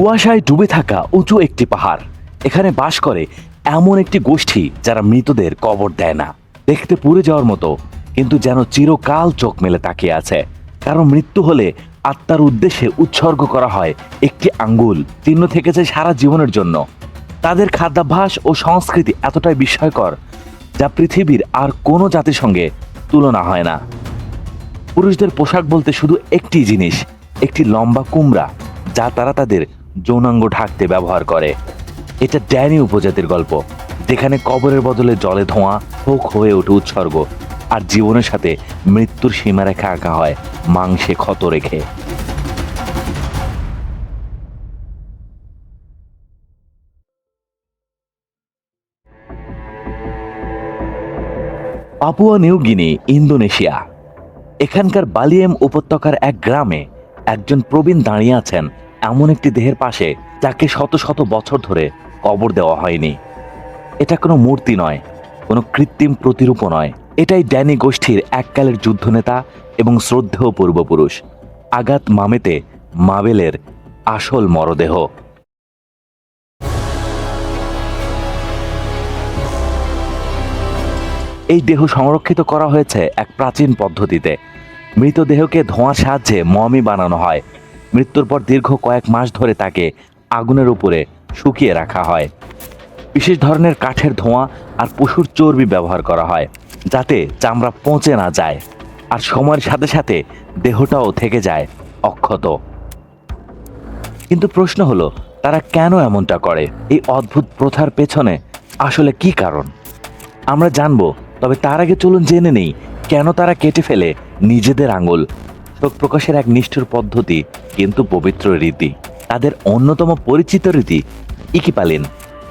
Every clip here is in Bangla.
কুয়াশায় ডুবে থাকা উঁচু একটি পাহাড়। এখানে বাস করে এমন একটি গোষ্ঠী যারা মৃতদের কবর দেয় না। দেখতে পুড়ে যাওয়ার মতো, কিন্তু যেন চিরকাল চোখ মেলে তাকিয়ে আছে। কারণ মৃত্যু হলে আত্মার উদ্দেশ্যে উৎসর্গ করা হয় একটি আঙ্গুল। চিহ্ন থেকেছে সারা জীবনের জন্য। তাদের খাদ্যাভ্যাস ও সংস্কৃতি এতটাই বিস্ময়কর যা পৃথিবীর আর কোনো জাতির সঙ্গে তুলনা হয় না। পুরুষদের পোশাক বলতে শুধু একটি জিনিস, একটি লম্বা কুমড়া, যা তারা তাদের যৌনাঙ্গ ঢাকতে ব্যবহার করে। এটা ড্যানি উপজাতির গল্প। যেখানে কবরের বদলে জলে ধোঁয়া, হোক হয়ে ওঠে উৎসর্গ। আর জীবনের সাথে মৃত্যুর সীমারেখা আঁকা হয় মাংসে ক্ষত রেখে। Papua New Guinea, Indonesia. এখানকার বালিয়েম উপত্যকার এক গ্রামে একজন প্রবীণ দাঁড়িয়ে আছেন এমন একটি দেহের পাশে যাকে শত শত বছর ধরে কবর দেওয়া হয়নি। এটা কোনো মূর্তি নয়, কোনো কৃত্রিম প্রতিরূপ নয়। এটাই ড্যানি গোষ্ঠীর এককালের যুদ্ধনেতা এবং শ্রদ্ধেয় পূর্বপুরুষ, আগাত মামেতে মাবেলের আসল মরদেহ। এই দেহ সংরক্ষিত করা হয়েছে এক প্রাচীন পদ্ধতিতে। মৃতদেহকে ধোঁয়ার সাহায্যে মমি বানানো হয়। মৃত্যুর পর দীর্ঘ কয়েক মাস ধরে তাকে আগুনের উপরে শুকিয়ে রাখা হয়। বিশেষ ধরনের কাঠের ধোঁয়া আর পশুর চর্বি ব্যবহার করা হয়, যাতে চামড়া পচে না যায় আর সময়ের সাথে সাথে দেহটাও থেকে যায় অক্ষত। কিন্তু প্রশ্ন হলো, তারা কেন এমনটা করে? এই অদ্ভুত প্রথার পেছনে আসলে কি কারণ? আমরা জানব, তবে তার আগে চলুন জেনে নেই, কেন তারা কেটে ফেলে নিজেদের আঙুল শোক প্রকাশের এক নিষ্ঠুর পদ্ধতি, কিন্তু পবিত্র রীতি। তাদের অন্যতম পরিচিত রীতি ইকিপালিন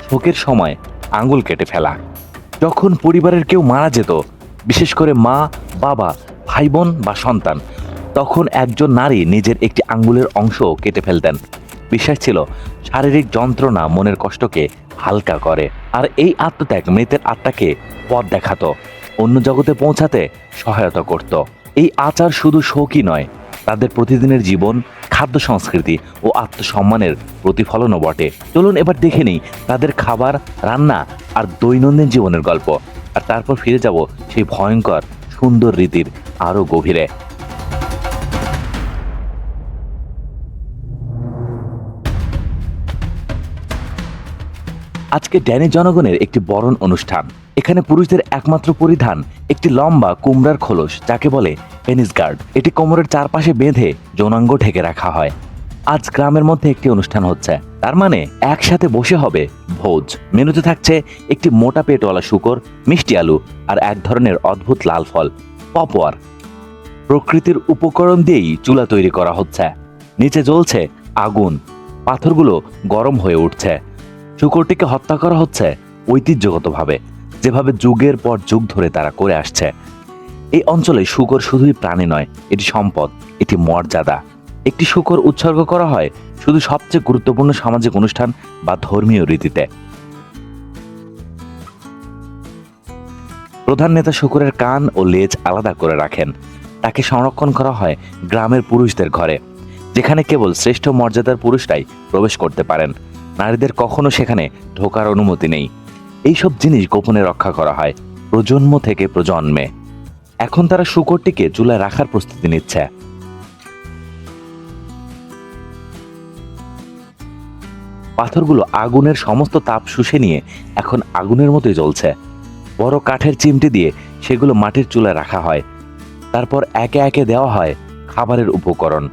শোকের সময় আঙুল কেটে ফেলা। যখন পরিবারের কেউ মারা যেত, বিশেষ করে মা, বাবা ভাই বোন বা সন্তান, তখন একজন নারী নিজের একটি আঙ্গুলের অংশ কেটে ফেলতেন। বিশ্বাস ছিল, শারীরিক যন্ত্রণা মনের কষ্টকে হালকা করে, আর এই আত্মত্যাগ মৃতের আত্মাকে পথ দেখাতো, অন্য জগতে পৌঁছাতে সহায়তা করত। এই আচার শুধু শোকই নয়, তাদের প্রতিদিনের জীবন, খাদ্য সংস্কৃতি ও আত্মসম্মানের প্রতিফলনও বটে। চলুন এবার দেখে নিই তাদের খাবার, রান্না আর দৈনন্দিন জীবনের গল্প। আর তারপর ফিরে যাব সেই ভয়ঙ্কর, সুন্দর রীতির আরও গভীরে। আজকে ড্যানি জনগণের একটি বরণ অনুষ্ঠান। এখানে পুরুষদের একমাত্র পরিধান একটি লম্বা কুমড়ার খোলস, যাকে বলে পেনিস গার্ড এটি কোমরের চারপাশে বেঁধে যৌনাঙ্গ ঢেকে রাখা হয়। আজ গ্রামের মধ্যে একটি অনুষ্ঠান হচ্ছে। তার মানে একসাথে বসে হবে ভোজ। মেনুতে থাকছে একটি মোটা পেটওয়ালা শুকর, মিষ্টি আলু আর এক ধরনের অদ্ভুত লাল ফল, পপওয়ার। প্রকৃতির উপকরণ দিয়েই চুলা তৈরি করা হচ্ছে। নিচে জ্বলছে আগুন। পাথরগুলো গরম হয়ে উঠছে। শুকরটিকে হত্যা করা হচ্ছে ঐতিহ্যগতভাবে। যেভাবে যুগের পর যুগ ধরে তারা করে আসছে। এই অঞ্চলে শুকর শুধুই প্রাণী নয়, এটি সম্পদ, এটি মর্যাদা। একটি শুকর উৎসর্গ করা হয় শুধু সবচেয়ে গুরুত্বপূর্ণ সামাজিক অনুষ্ঠান বা ধর্মীয় রীতিতে। প্রধান নেতা শুকুরের কান ও লেজ আলাদা করে রাখেন। তাকে সংরক্ষণ করা হয় গ্রামের পুরুষদের ঘরে, যেখানে কেবল শ্রেষ্ঠ মর্যাদার পুরুষরাই প্রবেশ করতে পারেন। নারীদের কখনো সেখানে ঢোকার অনুমতি নেই। এইসব জিনিস গোপনে রক্ষা করা হয় প্রজন্ম থেকে প্রজন্মে। এখন তারা শুকরটিকে চুলায় রাখার প্রস্তুতি নিচ্ছে। পাথরগুলো আগুনের সমস্ত তাপ শুষে নিয়ে এখন আগুনের মতোই জ্বলছে। বড় কাঠের চিমটি দিয়ে সেগুলো মাটির চুলায় রাখা হয়। তারপর একে একে দেওয়া হয় খাবারের উপকরণ।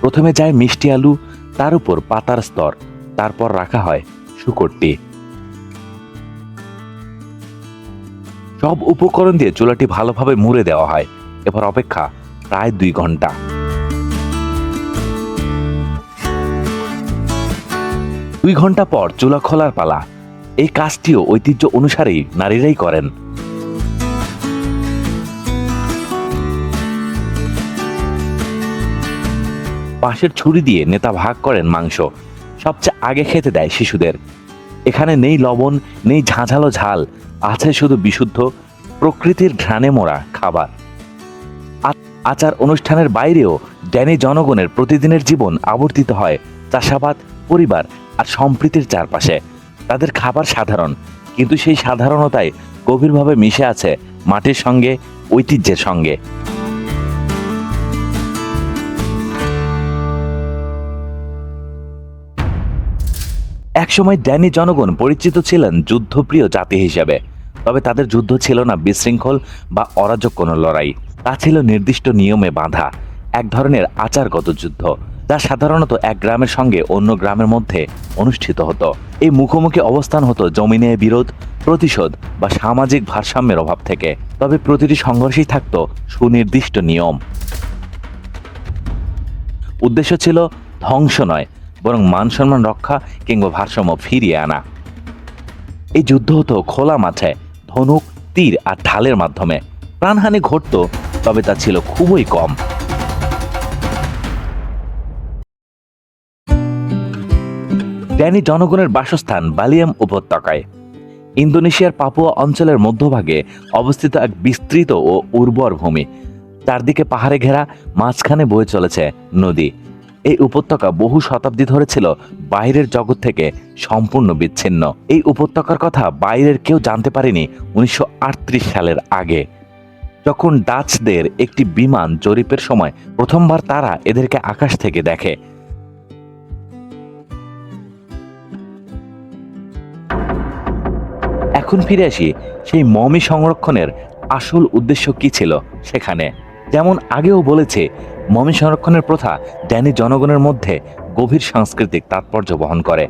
প্রথমে যায় মিষ্টি আলু তার উপর পাতার স্তর, তারপর রাখা হয় শুকরটি। সব উপকরণ দিয়ে চুলাটি ভালোভাবে মুড়ে দেওয়া হয়। এবার অপেক্ষা প্রায় দুই ঘণ্টা। দুই ঘণ্টা পর চুলা খোলার পালা। এই কাজটিও ঐতিহ্য অনুসারেই নারীরাই করেন। পাশের ছুরি দিয়ে নেতা ভাগ করেন মাংস। সবচেয়ে আগে খেতে দেয় শিশুদের। এখানে নেই লবণ, নেই ঝাঁঝালো ঝাল, আছে শুধু বিশুদ্ধ, প্রকৃতির ঘ্রাণে মোড়া খাবার। আচার অনুষ্ঠানের বাইরেও ড্যানি জনগণের প্রতিদিনের জীবন আবর্তিত হয় চাষাবাদ, পরিবার আর সম্প্রীতির চারপাশে। তাদের খাবার সাধারণ, কিন্তু সেই সাধারণতায় গভীরভাবে মিশে আছে মাটির সঙ্গে, ঐতিহ্যের সঙ্গে। একসময় ড্যানি জনগণ পরিচিত ছিলেন যুদ্ধপ্রিয় জাতি হিসেবে। তবে তাদের যুদ্ধ ছিল না বিশৃঙ্খল বা অরাজক কোনো লড়াই। তা ছিল নির্দিষ্ট নিয়মে বাঁধা, এক ধরনের আচারগত যুদ্ধ, যা সাধারণত এক গ্রামের সঙ্গে অন্য গ্রামের মধ্যে অনুষ্ঠিত হতো। এই মুখোমুখি অবস্থান হতো জমিনে বিরোধ, প্রতিশোধ বা সামাজিক ভারসাম্যের অভাব থেকে। তবে প্রতিটি সংঘর্ষেই থাকত সুনির্দিষ্ট নিয়ম। উদ্দেশ্য ছিল ধ্বংস নয় বরং মান সম্মান রক্ষা কিংবা ভারসাম্য ফিরিয়ে আনা। এই যুদ্ধ হতো খোলা মাঠে, ধনুক, তীর আর ঢালের মাধ্যমে। প্রাণহানি ঘটতো, তবে তা ছিল খুবই কম। ড্যানি জনগণের বাসস্থান বালিয়াম উপত্যকায়। ইন্দোনেশিয়ার পাপুয়া অঞ্চলের মধ্যভাগে অবস্থিত এক বিস্তৃত ও উর্বর ভূমি। চারদিকে পাহাড়ে ঘেরা, মাঝখানে বয়ে চলেছে নদী। এই উপত্যকা বহু শতাব্দী ধরে ছিল বাইরের জগৎ থেকে সম্পূর্ণ বিচ্ছিন্ন। এই উপত্যকার কথা বাইরের কেউ জানতে পারেনি উনিশশো সালের আগে। যখন ডাচদের একটি বিমান জরিপের সময় প্রথমবার তারা এদেরকে আকাশ থেকে দেখে। এখন ফিরে আসি সেই মমি সংরক্ষণের আসল উদ্দেশ্য কি ছিল সেখানে। যেমন আগেও বলেছে মমি সংরক্ষণের প্রথা ড্যানি জনগণের মধ্যে গভীর সাংস্কৃতিক তাৎপর্য বহন করে।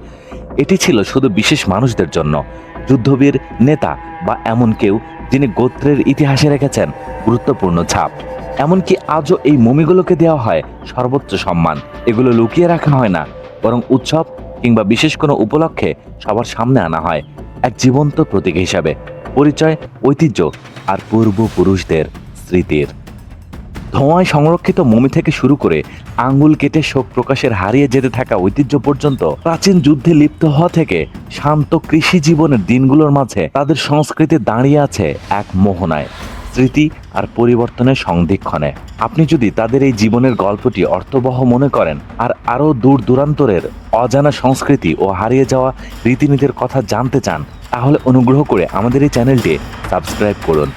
এটি ছিল শুধু বিশেষ মানুষদের জন্য। যুদ্ধবীর নেতা বা এমন কেউ যিনি গোত্রের ইতিহাসে রেখেছেন গুরুত্বপূর্ণ ছাপ। এমনকি আজও এই মমিগুলোকে দেওয়া হয় সর্বোচ্চ সম্মান। এগুলো লুকিয়ে রাখা হয় না, বরং উৎসব কিংবা বিশেষ কোনো উপলক্ষে সবার সামনে আনা হয়, এক জীবন্ত প্রতীক হিসাবে। পরিচয়, ঐতিহ্য আর পূর্বপুরুষদের স্মৃতির। ধোঁয়ায় সংরক্ষিত মমি থেকে শুরু করে আঙ্গুল কেটে শোক প্রকাশের হারিয়ে যেতে থাকা ঐতিহ্য পর্যন্ত প্রাচীন যুদ্ধে লিপ্ত হওয়া থেকে শান্ত কৃষি জীবনের দিনগুলোর মাঝে তাদের সংস্কৃতি দাঁড়িয়ে আছে এক মোহনায়, স্মৃতি আর পরিবর্তনের সন্ধিক্ষণে আপনি যদি তাদের এই জীবনের গল্পটি অর্থবহ মনে করেন আর আরও দূর দূরান্তরের অজানা সংস্কৃতি ও হারিয়ে যাওয়া রীতিনীতির কথা জানতে চান, তাহলে অনুগ্রহ করে আমাদের এই চ্যানেলটি সাবস্ক্রাইব করুন।